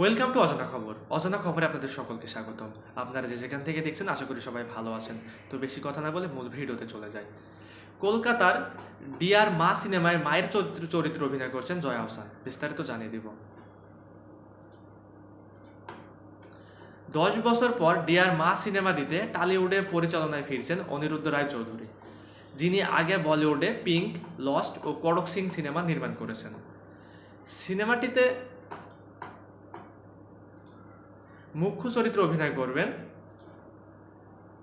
Welcome to অজানা খবর। অজানা খবরে আপনাদের সকলকে স্বাগতম। আপনারা যে যেখান থেকে দেখছেন, আশা করি সবাই ভালো আছেন। তো বেশি কথা না বলে মূল ভিডিওতে চলে যায় কলকাতার ডিয়ার মা সিনেমায় মায়ের চরিত্র, চরিত্রে অভিনয় করছেন জয়া হোসেন বিস্তারিত জানিয়ে দিব। দশ বছর পর ডিয়ার মা সিনেমা দিতে টালিউডে পরিচালনায় ফিরছেন অনিরুদ্ধ রায় চৌধুরী যিনি আগে বলিউডে পিঙ্ক, লস্ট ও করক সিং সিনেমা নির্মাণ করেছেন। সিনেমাটিতে মুখ্য চরিত্রে অভিনয় করবেন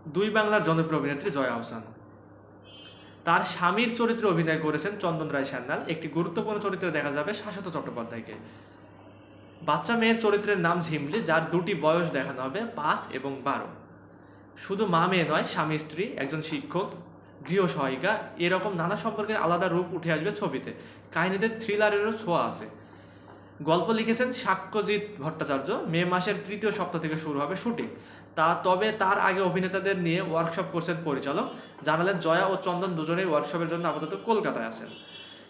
দুই বাংলার জনপ্রিয় অভিনেত্রী জয়া আহসান। তার স্বামীর চরিত্রে অভিনয় করেছেন চন্দন রায় সান্যাল একটি গুরুত্বপূর্ণ চরিত্রে দেখা যাবে শাশ্বত চট্টোপাধ্যায়কে। বাচ্চা মেয়ের চরিত্রের নাম ঝিমলি, যার দুটি বয়স দেখানো হবে, পাঁচ এবং বারো। শুধু মা মেয়ে নয়, স্বামী, স্ত্রী, একজন শিক্ষক, গৃহ সহায়িকা, এরকম নানা সম্পর্কের আলাদা রূপ উঠে আসবে ছবিতে। কাহিনীতে থ্রিলারেরও ছোঁয়া আছে। গল্প লিখেছেন সাক্ষ্যজিৎ ভট্টাচার্য। মে মাসের তৃতীয় সপ্তাহ থেকে শুরু হবে শুটিং। তা তবে তার আগে অভিনেতাদের নিয়ে ওয়ার্কশপ করছেন পরিচালক। জানালেন জয়া ও চন্দন দুজনেই ওয়ার্কশপের জন্য আপাতত কলকাতায় আছেন।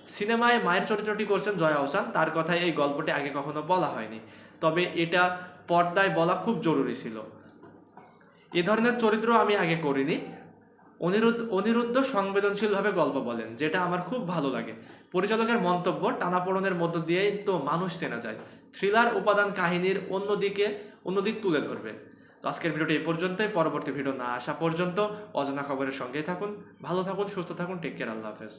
সিনেমায় মায়ের চরিত্রটি করছেন জয়া হোসান তার কথায় এই গল্পটি আগে কখনো বলা হয়নি। তবে এটা পর্দায় বলা খুব জরুরি ছিল। এ ধরনের চরিত্র আমি আগে করিনি। অনিরুদ্ধ অনিরুদ্ধ সংবেদনশীলভাবে গল্প বলেন, যেটা আমার খুব ভালো লাগে। পরিচালকের মন্তব্য টানাপোড়নের মধ্য দিয়েই তো মানুষ চেনা যায়। থ্রিলার উপাদান কাহিনীর অন্যদিকে অন্যদিক তুলে ধরবে। তো আজকের ভিডিওটি এই পর্যন্তই। পরবর্তী ভিডিও না আসা পর্যন্ত অজানা খবরের সঙ্গেই থাকুন। ভালো থাকুন, সুস্থ থাকুন। টেক কেয়ার আল্লাহ হাফেজ।